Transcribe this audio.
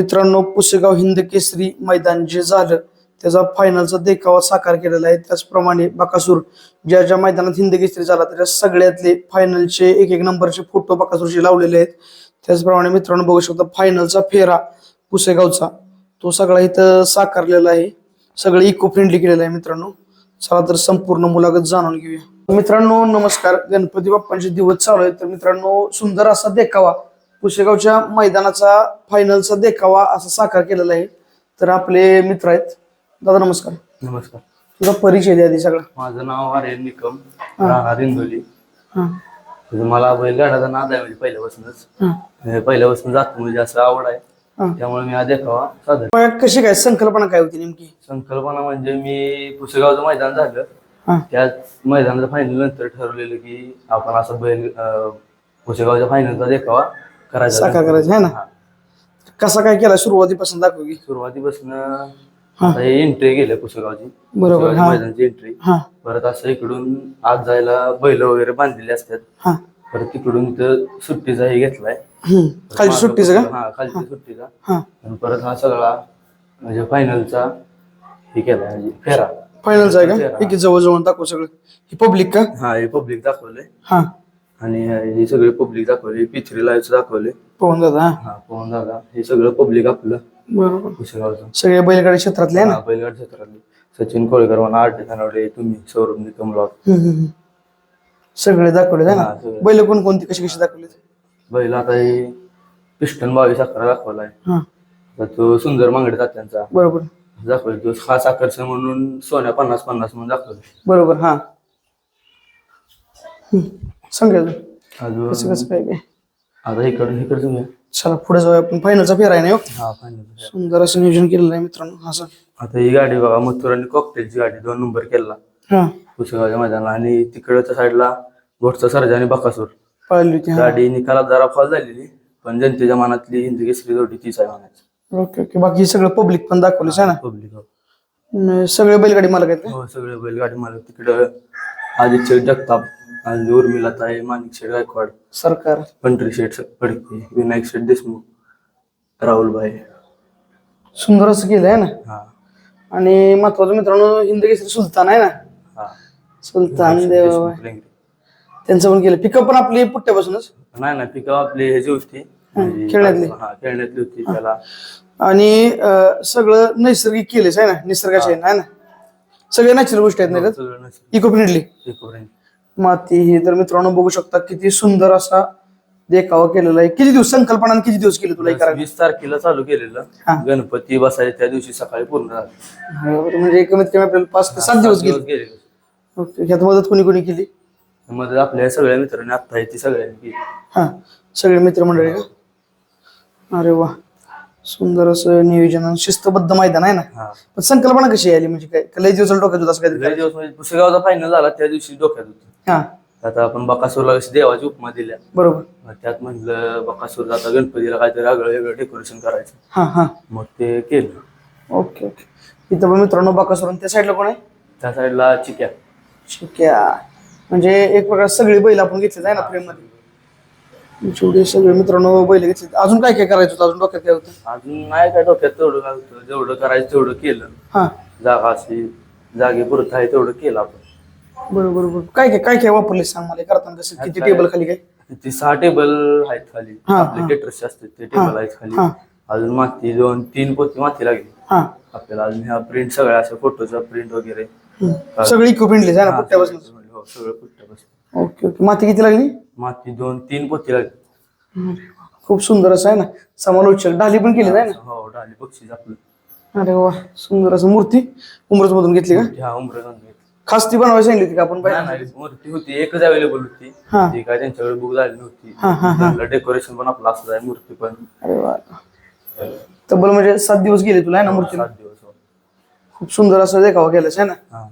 मित्रांनो पुसेगाव हिंद केसरी मैदान जे झालं त्याचा फायनलचा देखावा साकार केलेला आहे. त्याचप्रमाणे बकासूर ज्या ज्या मैदानात हिंद केसरी झाला त्याच्या सगळ्यातले फायनलचे एक एक नंबरचे फोटो बकासूरचे लावलेले आहेत. त्याचप्रमाणे मित्रांनो बघू शकता फायनलचा फेरा पुसेगावचा तो सगळा इथं साकारलेला आहे. सगळे इको फ्रेंडली केलेलं आहे मित्रांनो. चला तर संपूर्ण मुलाखत जाणून घेऊया. मित्रांनो नमस्कार. गणपती बाप्पांचे दिवस चालू आहेत. तर मित्रांनो सुंदर असा देखावा पुसेगावच्या मैदानाचा फायनलचा देखावा असा साकार केलेला आहे. तर आपले मित्र आहेत. दादा नमस्कार. नमस्कार. तुझा परिचय द्या आधी सगळा. माझं नाव आर्यन निकम राहणार इंदोली हा. म्हणजे मला बैलगाडाचा नाद आहे म्हणजे पहिल्यापासूनच. हा. म्हणजे पहिल्यापासून जातो म्हणजे असं आवड आहे. हा. त्यामुळे मी हा देखावा सादर कशी काय संकल्पना काय होती नेमकी? संकल्पना म्हणजे मी पुसेगावचं मैदान झालं. हा. त्याच मैदानाचं फायनल नंतर ठरवलेलं की आपण असं बैल अं, पुसेगावच्या फायनलचा देखावा करायचा साकार करायचं आहे ना? हा. कसा काय केला सुरुवातीपासून दाखव की. सुरुवातीपासून हा. आता एंट्री गेले पुसेगावची बरोबर हा. मैदानाची एंट्री हा. परत असं इकडून आज जायला बैल वगैरे बांधलेले असतात. हा. परत तिकडून सुट्टीचा हे घेतलाय. हम्म. खालची सुट्टीचं का? हा खालची सुट्टीचा. हा. आणि परत हा सगळा म्हणजे फायनलचा हे केलाय म्हणजे फेरा. फायनलचा आहे का? ठीक आहे जवळ जवळ दाखव सगळं. ही पब्लिक का? हा हे पब्लिक दाखवले हा. आणि हे सगळे पब्लिक दाखवले पिथरी लाईव्ह दाखवले. पवन दादा? हा पवन दादा. हे सगळं पब्लिक आपलं. बरोबर. पुसेगावचं सगळे बैलगाडी क्षेत्रातले आहे ना? हा, बैलगाड क्षेत्रातले. सचिन कोळेकर म्हणा आठ धनावडे तुम्ही सौरभ निकम ब्लॉग हम्म, हम्म, हम्म. सगळे दाखवले आहे हा, ना सगळे. बैल कोण कोणती कशी कशी दाखवले बैल आता हे पिस्टन बावीस अकरा दाखवलाय. हा. तर तो सुंदर मांगडे तात्यांचा. बरोबर. दाखवले तो. खास आकर्षण म्हणून सोन्या पन्नास पन्नास म्हणून दाखवले बरोबर हा. हम्म. सांग अजून. अजून कसं कसं काय काय? आता इकडून इकडे चला पुढे जाऊया आपण. फायनलचा फेरा आहे ना ह्यो. हा फायनल सुंदर असं नियोजन केलेलं आहे मित्रांनो. असं आता ही गाडी बघा मथुर आणि कॉकटेलची गाडी दोन नंबर केला हा. पुसेगावच्या मैदानाला. आणि तिकडच्या साईडला घोटचा सर्जा आणि बकासूर. पाहिली होती हा. गाडी निकालात जरा फॉल झालेली पण जनतेच्या मनातली हिंदी केसरी जोडी तीच आहे म्हणायची. Okay okay. बाकी हे सगळं पब्लिक पण दाखवलीच आहे ना? पब्लिक अं, सगळे बैलगाडी मला काय हो सगळे बैलगाडी मालक. तिकडं आदित्य जगताप आणि उर्मिला ताई माणिक शेठ गायकवाड सरकार. पंढरी शेठ फडके विनायक शेठ देशमुख राहुलभाई सुंदर असं केलं आहे ना? हा. आणि महत्वाचं मित्रांनो हिंद केसरी सुलतान आहे ना? हा. सुलतान देव. देशमुख लेंगरे. त्यांचं पण केलं. पिकअप पण आपली पुट्ट्यापासूनच? नाही ना पिकअप आपली ह्याची होती. म्हणजे खेळण्यातली. हा खेळण्यातली होती त्याला. आणि अं, सगळं नैसर्गिक केलेच आहे ना? निसर्गाचे आहे ना? सगळे नॅचरल गोष्टी आहेत ना सगळं नसेल. Eco friendly. माती ही तर मित्रांनो बघू शकता किती सुंदर असा देखावा केलेला आहे. किती दिवस संकल्पना आणि किती दिवस केले तुला हे करायला? वीस तारखेला चालू केलेलं. हा. गणपती बसायचे त्या दिवशी सकाळी पूर्ण झालं. बरोबर. म्हणजे कमीत कमी आपल्याला पाच ते सात दिवस गेले. गेले. ओके ह्यात मदत कोणी कोणी केली? मध्ये आपल्या सगळ्या मित्रांनी आता आहे ती सगळ्यांनी केली. हा सगळे मित्रमंडळी का? अरे वा. सुंदर असं नियोजन आणि शिस्तबद्ध मैदान आहे ना? हा. पण संकल्पना कशी आली म्हणजे काय? का लय दिवस डोक्यात होतं असं काहीतरी लय दिवस म्हणजे पुसेगावचा फायनल झाला त्या दिवशी डोक्यात होतं. हा. आता आपण बकासूरला कशी देवाची उपमा दिल्या. बरोबर. मग त्यात म्हणलं बकासूर आता गणपतीला काहीतरी वेगळं वेगळं डेकोरेशन करायचं. हा हा. मग ते केलं. Okay okay. इथं पण मित्रांनो बाकासुरून त्या साईडला कोण आहे? त्या साईडला चिक्या. ठीक आहे म्हणजे एक प्रकार सगळी बैल आपण घेतली आहे ना फ्रेममध्ये जेवढे सगळे मित्रांनो बैल घेतले अजून काय काय करायचं होतं? अजून डोक्यात काय होतं? अजून नाही काय डोक्यात तेवढं काय होतं? जेवढं करायचं तेवढं केलं. हा. जागा अशी जागे पुरत आहे तेवढं केलं आपण. बरोबर बरोबर काय काय काय काय वापरले सांग मला? हे करताना कसं? किती टेबल खाली काय? ती सहा टेबल आहेत खाली. हा, आपले असतात ते टेबल आहेत खाली. अजून माती दोन तीन पोती माती लागली. हा. आपल्याला अजून ह्या प्रिंट सगळ्या अशा फोटोचा प्रिंट वगैरे. हम्म. सगळी इक्विपमेंटली आहे ना हा, पुट्ट्यापासून? हो सगळं पुट्ट्यापासून ओके ओके. माती किती लागली? माती दोन तीन पोती लागली. खूप सुंदर असं आहे ना. समालोचक. ढाली पण केली आहे हो डाली बक्षीस आपलं. ना अरे वा सुंदर असं मूर्ती. उमरस मधून घेतली का? ह्या उमरगान खास ती बनवायला सांगितली का आपण मूर्ती होती. एकच अवेलेबल होती. हा. ती काय त्यांच्याकडे बुक झाली नव्हती. हा, हा, हा. डेकोरेशन पण आपलं असं आहे मूर्ती पण. अरे वा. तब्बल म्हणजे सात दिवस गेले तुला आहे ना मूर्तीला? सात दिवस हो. खूप सुंदर असं देखावा केलास आहे ना? हा.